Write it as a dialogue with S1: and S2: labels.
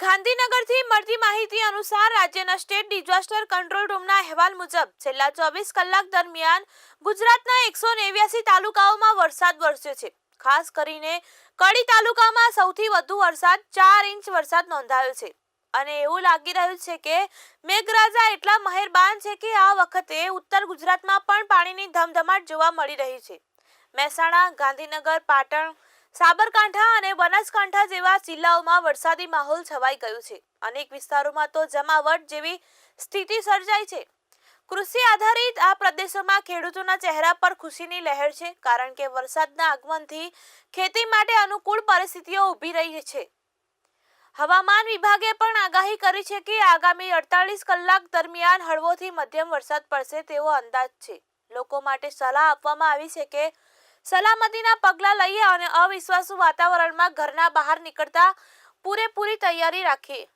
S1: ગાંધીનગરથી મળતી માહિતી અનુસાર રાજ્યના સ્ટેટ ડિઝાસ્ટર કંટ્રોલ રૂમના અહેવાલ મુજબ છેલ્લા ચોવીસ કલાક દરમિયાન ગુજરાતના એકસો નેવ્યાસી તાલુકાઓમાં વરસાદ વરસ્યો છે. ખાસ કરીને કડી તાલુકામાં સૌથી વધુ વરસાદ ચાર ઇંચ વરસાદ નોંધાયો છે. અને એવું લાગી રહ્યું છે કે મેઘરાજા એટલા મહેરબાન છે કે આ વખતે ઉત્તર ગુજરાતમાં પણ પાણીની ધમધમાટ જોવા મળી રહી છે. મહેસાણા, ગાંધીનગર, પાટણ સાબરકાંઠા અને બનાસકાંઠા જેવા જિલ્લાઓમાં વરસાદી માહોલ છવાઈ ગયું છે. અનેક વિસ્તારોમાં તો જમાવટ જેવી સ્થિતિ સર્જાઈ છે. કૃષિ આધારિત આ પ્રદેશોમાં ખેડૂતોના ચહેરા પર ખુશીની લહેર છે, કારણ કે વરસાદના આગમનથી ખેતી માટે અનુકૂળ પરિસ્થિતિઓ ઊભી રહી છે. હવામાન વિભાગે પણ આગાહી કરી છે કે આગામી અડતાલીસ કલાક દરમિયાન હળવોથી મધ્યમ વરસાદ પડશે તેવો અંદાજ છે. લોકો માટે સલાહ આપવામાં આવી છે કે સલામતીના પગલાં લઈએ અને અવિશ્વાસુ વાતાવરણમાં ઘરના બહાર નીકળતા પૂરેપૂરી તૈયારી રાખીએ.